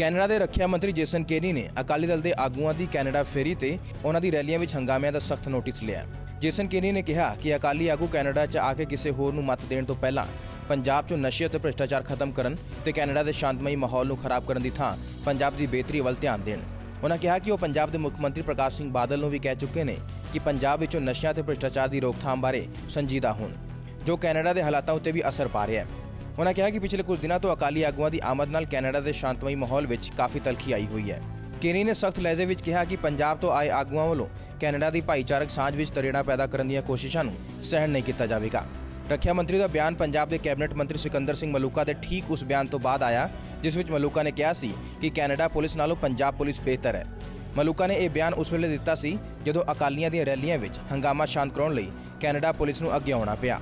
Canada ਦੇ ਰੱਖਿਆ ਮੰਤਰੀ ਜੇਸਨ ਕੇਨੀ ਨੇ ਅਕਾਲੀ ਦਲ ਦੇ ਆਗੂਆਂ ਦੀ ਕੈਨੇਡਾ ਫੇਰੀ ਤੇ ਉਹਨਾਂ ਦੀ ਰੈਲੀਆਂ ਵਿੱਚ ਹੰਗਾਮਿਆਂ ਦਾ ਸਖਤ ਨੋਟਿਸ ਲਿਆ। ਜੇਸਨ ਕੇਨੀ ਨੇ ਕਿਹਾ ਕਿ ਅਕਾਲੀ ਆਗੂ ਕੈਨੇਡਾ 'ਚ ਆ ਕੇ ਕਿਸੇ ਹੋਰ ਨੂੰ ਮਤ ਦੇਣ ਤੋਂ ਪਹਿਲਾਂ ਪੰਜਾਬ 'ਚੋਂ ਨਸ਼ੇ ਅਤੇ ਭ੍ਰਿਸ਼ਟਾਚਾਰ ਖਤਮ ਕਰਨ ਤੇ ਕੈਨੇਡਾ ਦੇ ਸ਼ਾਂਤਮਈ ਮਾਹੌਲ ਨੂੰ ਖਰਾਬ ਕਰਨ ਦੀ ਥਾਂ ਪੰਜਾਬ ਦੀ ਬਿਹਤਰੀ ਵੱਲ ਧਿਆਨ ਦੇਣ। ਉਹਨਾਂ ਕਿਹਾ ਕਿ ਉਹ ਪੰਜਾਬ ਦੇ ਮੁੱਖ ਮੰਤਰੀ ਪ੍ਰਕਾਸ਼ ਸਿੰਘ ਬਾਦਲ ਨੂੰ ਵੀ ਕਹਿ ਚੁੱਕੇ ਨੇ ਕਿ ਪੰਜਾਬ ਵਿੱਚੋਂ ਨਸ਼ਿਆਂ ਤੇ ਭ੍ਰਿਸ਼ਟਾਚਾਰ ਦੀ ਰੋਕਥਾਮ ਬਾਰੇ ਸੰਜੀਦਾ ਹੋਣ, ਜੋ ਕੈਨੇਡਾ ਦੇ ਹਾਲਾਤਾਂ ਉੱਤੇ ਵੀ ਅਸਰ ਪਾ ਰਿਹਾ ਹੈ। ਉਹਨਾਂ ਕਿਹਾ ਕਿ ਪਿਛਲੇ ਕੁਝ ਦਿਨਾਂ ਤੋਂ ਅਕਾਲੀ ਆਗੂਆਂ ਦੀ ਆਮਦ ਨਾਲ ਕੈਨੇਡਾ ਦੇ ਸ਼ਾਂਤਮਈ ਮਾਹੌਲ ਵਿੱਚ ਕਾਫੀ ਤਲਖੀ ਆਈ ਹੋਈ ਹੈ। ਕੇਨੀ ਨੇ ਸਖਤ ਲਹਿਜੇ ਵਿੱਚ ਕਿਹਾ ਕਿ ਪੰਜਾਬ ਤੋਂ ਆਏ ਆਗੂਆਂ ਵੱਲੋਂ ਕੈਨੇਡਾ ਦੀ ਭਾਈਚਾਰਕ ਸਾਂਝ ਵਿੱਚ ਤਰੇੜਾ ਪੈਦਾ ਕਰਨ ਦੀਆਂ ਕੋਸ਼ਿਸ਼ਾਂ ਨੂੰ ਸਹਿਣ ਨਹੀਂ ਕੀਤਾ ਜਾਵੇਗਾ। ਰੱਖਿਆ ਮੰਤਰੀ ਦਾ ਬਿਆਨ ਪੰਜਾਬ ਦੇ ਕੈਬਨਿਟ ਮੰਤਰੀ ਸਿਕੰਦਰ ਸਿੰਘ ਮਲੂਕਾ ਦੇ ਠੀਕ ਉਸ ਬਿਆਨ ਤੋਂ ਬਾਅਦ ਆਇਆ, ਜਿਸ ਵਿੱਚ ਮਲੂਕਾ ਨੇ ਕਿਹਾ ਸੀ ਕਿ ਕੈਨੇਡਾ ਪੁਲਿਸ ਨਾਲੋਂ ਪੰਜਾਬ ਪੁਲਿਸ ਬਿਹਤਰ ਹੈ। ਮਲੂਕਾ ਨੇ ਇਹ ਬਿਆਨ ਉਸ ਵੇਲੇ ਦਿੱਤਾ ਸੀ ਜਦੋਂ ਅਕਾਲੀਆਂ ਦੀਆਂ ਰੈਲੀਆਂ ਵਿੱਚ ਹੰਗਾਮਾ ਸ਼ਾਂਤ ਕਰਾਉਣ ਲਈ ਕੈਨੇਡਾ ਪੁਲਿਸ ਨੂੰ ਅੱਗੇ ਆਉਣਾ ਪਿਆ।